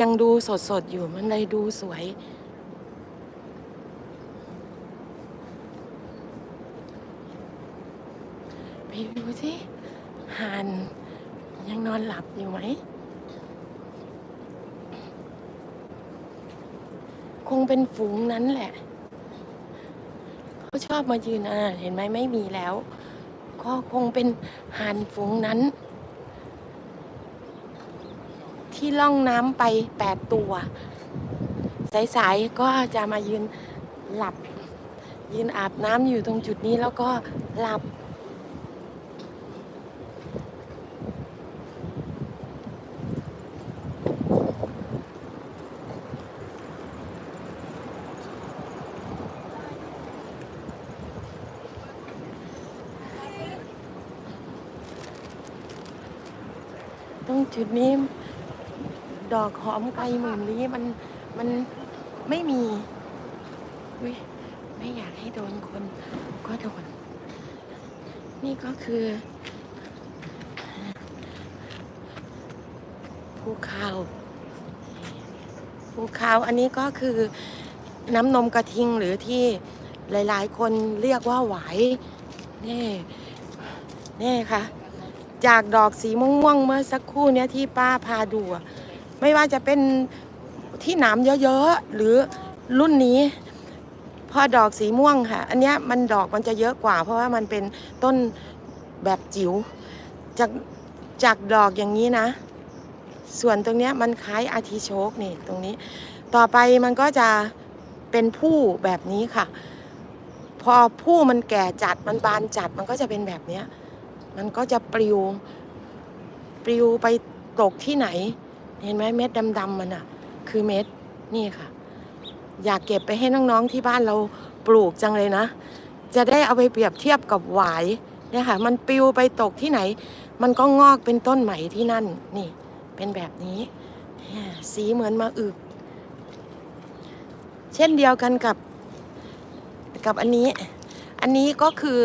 ยังดูสดสดอยู่มันเลยดูสวย ไปดูสิหานยังนอนหลับอยู่ไหม คงเป็นฝูงนั้นแหละ เขาชอบมายืนอะเห็นไหมไม่มีแล้ว ก็คงเป็นหานฝูงนั้น ที่ล่องน้ำไปแปดตัว สายๆก็จะมายืนหลับ ยืนอาบน้ำอยู่ตรงจุดนี้แล้วก็หลับ ตรงจุดนี้ ดอกหอมไกลหมื่นลี้มันมันไม่มีอุ๊ยไม่อยากให้โดนคนก็โดน นี่ก็คือภูเขาภูเขาอันนี้ก็คือน้ำนมกระทิงหรือที่หลาย ๆ คนเรียกว่าหวายนี่นี่ค่ะ จากดอกสีม่วงๆเมื่อสักครู่เนี้ยที่ป้าพาดู ไม่ว่าจะเป็นที่หนามเยอะๆ หรือรุ่นนี้ พอดอกสีม่วงค่ะ อันนี้มันดอกมันจะเยอะกว่า เพราะว่ามันเป็นต้นแบบจิ๋วจากจากดอกอย่างนี้นะ ส่วนตรงนี้มันคล้ายอาทิโชกนี่ตรงนี้ ต่อไปมันก็จะเป็นผู้แบบนี้ค่ะ พอผู้มันแก่จัดมันบานจัดมันก็จะเป็นแบบนี้มันก็จะปลิว ปลิวไปตกที่ไหน เห็นไหมเม็ดดำๆมันอะ คือเม็ดนี่ค่ะ อยากเก็บไปให้น้องๆที่บ้านเราปลูกจังเลยนะ จะได้เอาไปเปรียบเทียบกับหวายเนี่ยค่ะ มันปิวไปตกที่ไหน มันก็งอกเป็นต้นใหม่ที่นั่นนี่ เป็นแบบนี้เนี่ยสีเหมือนมาอึก เช่นเดียวกันกับกับอันนี้ อันนี้ก็คือ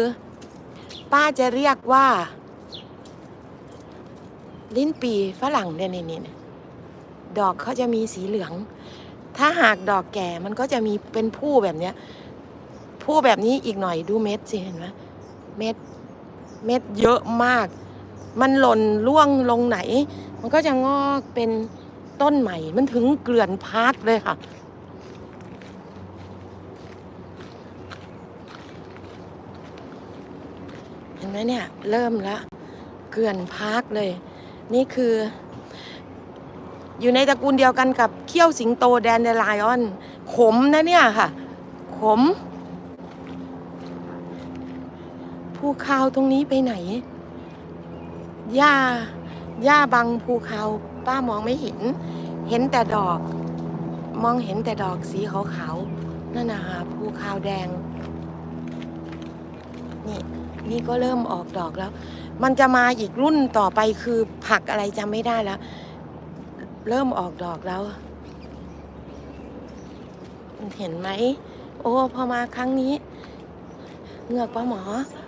ป้าจะเรียกว่า ลิ้นปีฝรั่งเนี่ยนี่นี่ ดอกเขาจะมีสีเหลือง ถ้าหากดอกแก่มันก็จะมีเป็นผู้แบบเนี้ยผู้แบบนี้อีกหน่อยดูเม็ดสิเห็นไหมเม็ดเม็ดเยอะมาก มันหล่นร่วงลงไหน มันก็จะงอกเป็นต้นใหม่ มันถึงเกลื่อนพาร์คเลยค่ะ เห็นไหมเนี่ย เริ่มละเกลื่อนพาร์คเลย นี่คือ อยู่ในตระกูลเดียวกันกับเขี้ยวสิงโตแดนเดลายออน ขมนะเนี่ยค่ะ ขม ภูเขาตรงนี้ไปไหน หญ้า หญ้าบังภูเขาป้ามองไม่เห็น เห็นแต่ดอก มองเห็นแต่ดอกสีขาวๆ นั่นนะคะภูเขาแดง นี่ นี่ก็เริ่มออกดอกแล้ว มันจะมาอีกรุ่นต่อไปคือผักอะไรจำไม่ได้แล้ว เริ่มออกดอกแล้ว เห็นไหม โอ้ พอมาครั้งนี้ เงือกปลาหมอ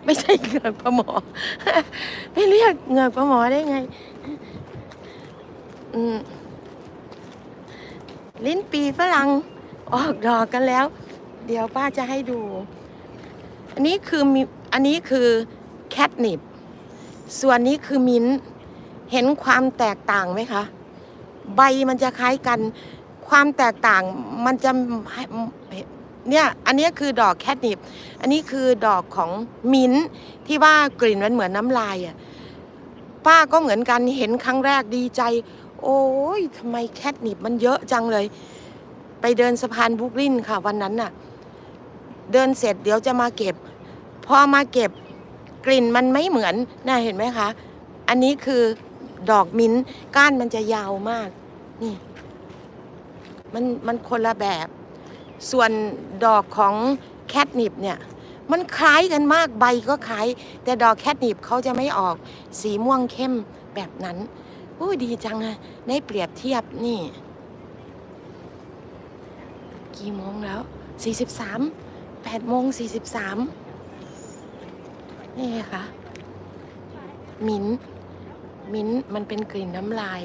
ไม่ใช่เงือกปลาหมอไม่เรียกเงือกปลาหมอได้ไง อืมลิ้นปีฝรั่งออกดอกกันแล้ว เดี๋ยวป้าจะให้ดู อันนี้คือมีอันนี้คือแคทนิปส่วนนี้คือมิ้นเห็นความแตกต่างไหมคะ ใบมันจะคล้ายกัน ความแตกต่างมันจะเนี่ยอันนี้คือดอกแคทนิปอันนี้คือดอกของมิ้นที่ว่ากลิ่นมันเหมือนน้ำลายอะป้าก็เหมือนกันเห็นครั้งแรกดีใจ โอ้ยทำไมแคทนิปมันเยอะจังเลย ไปเดินสะพานบุกลินค่ะ วันนั้นน่ะ เดินเสร็จเดี๋ยวจะมาเก็บ พอมาเก็บกลิ่นมันไม่เหมือนน่าเห็นไหมคะ อันนี้คือ ดอกมิ้นก้านมันจะยาวมาก นี่ มันมันคนละแบบ ส่วนดอกของแคทนิปเนี่ย มันคล้ายกันมากใบก็คล้าย แต่ดอกแคทนิปเขาจะไม่ออกสีม่วงเข้มแบบนั้นโอ้ดีจังอะได้เปรียบเทียบนี่ กี่โมงแล้ว 43 8โมง43 นี่ไงคะมิ้น มิ้นท์มันเป็นกลิ่นน้ำลาย